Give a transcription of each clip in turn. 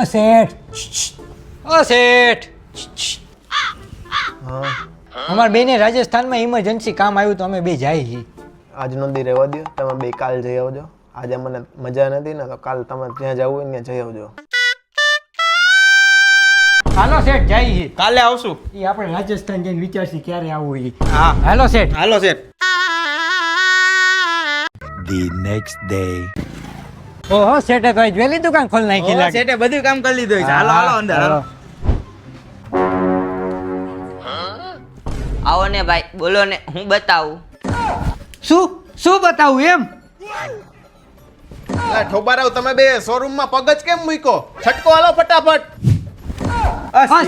ઓ શેઠ ઓ શેઠ અમાર અમારા બેને રાજસ્થાનમાં ઇમરજન્સી કામ આવ્યું તો અમે બે જાય છીએ આજનો દી રહેવા દો તમે બે કાલ જઈ આવજો. આજે મને મજા નથી ને તો કાલ તમે ત્યાં જવું હોય ને ત્યાં જઈ આવજો. હાલો શેઠ જાય છીએ કાલે આવશું. એ આપણે રાજસ્થાન જઈને વિચારશી ક્યારે આવવું એ હા. હાલો શેઠ. હાલો શેઠ. The next day. ઓહો સેટે તો જ્વેલરી દુકાન ખોલ નાખી લાગે. સેટે બધું કામ કરી લીધું છે. હાલો હાલો અંદર હાલો. આવો ને ભાઈ બોલો ને હું બતાવું? શું? શું બતાવું એમ? ઠોબારાવ તમે બે શોરૂમમાં પગ જ કેમ મૂક્યો? છટકો હાલો ફટાફટ.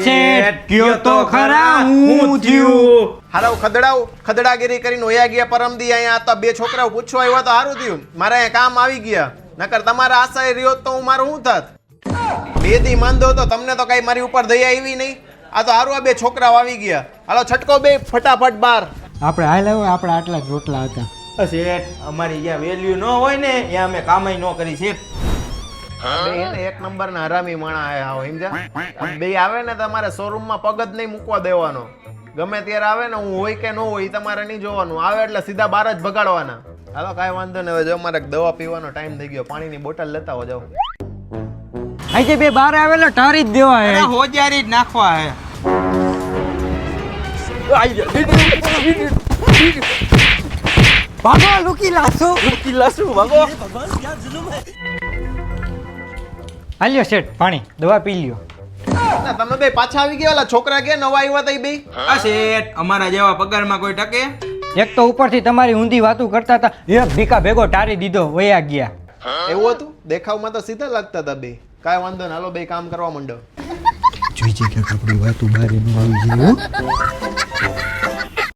શેઠ, કયો તો ખરા હું થયું. હાલો ખદડાવ. ખદડાગીરી કરીને ઓયા ગયા પરમદી અહીંયા. તો બે છોકરાઓ પૂછવા આવ્યા તો સારું થયું. મારે અહીંયા કામ આવી ગયા. નકર તમારા આશય રહ્યો તો હું મારું શું થાત? બે દી માંદો તો તમને તો કઈ મારી ઉપર દયા આવી નહીં. આ તો હારું આ બે છોકરાઓ આવી ગયા. હાલો છટકો બે ફટાફટ બાર. આપણે હાલ આવ્યો આપણે આટલા જ રોટલા હતા. શેઠ અમારી જ્યાં વેલ્યુ ન હોય ને ત્યાં અમે કામય ન કરી શેઠ. એને એક નંબર ના હરામી માણા આયા હો સમજ્યા? બે આવે ને તમારે શોરૂમમાં પગ જ નહીં મૂકવા દેવાનો. ગમે ત્યારે આવે ને હું હોય કે ન હોય તમારે નહીં જોવાનું. આવે એટલે સીધા બાર જ ભગાડવાના. હાલો કાંઈ વાંધો નહીં. હવે જો મારે દવા પીવાનો ટાઈમ થઈ ગયો. પાણીની બોટલ લેતા હો જાઓ. આજે બે બાર આવેલો ટારી જ દેવા હે. હોજારી જ નાખવા હે. ભાગો લુકી લાસુ લુકી લાસુ ભાગો. હાલ્યો શેઠ પાણી દવા પી લ્યો. તમે બે પાછા આવી ગયા છોકરા કે નવા આવ્યા તઈ બે? આ શેઠ અમારા જેવા પગારમાં કોઈ ટકે? એક તો ઉપરથી તમારી ઊંધી વાતું કરતા હતા. એક ભીકા ભેગો ટારી દીધો વયા ગયા. એવું હતું? દેખાવમાં તો સીધા લાગતા હતા બે. કાંઈ વાંધો નહીં હાલો બે કામ કરવા માંડો. જોઈ છે કે આપણી વાતો બહાર ન આવી જાય હો.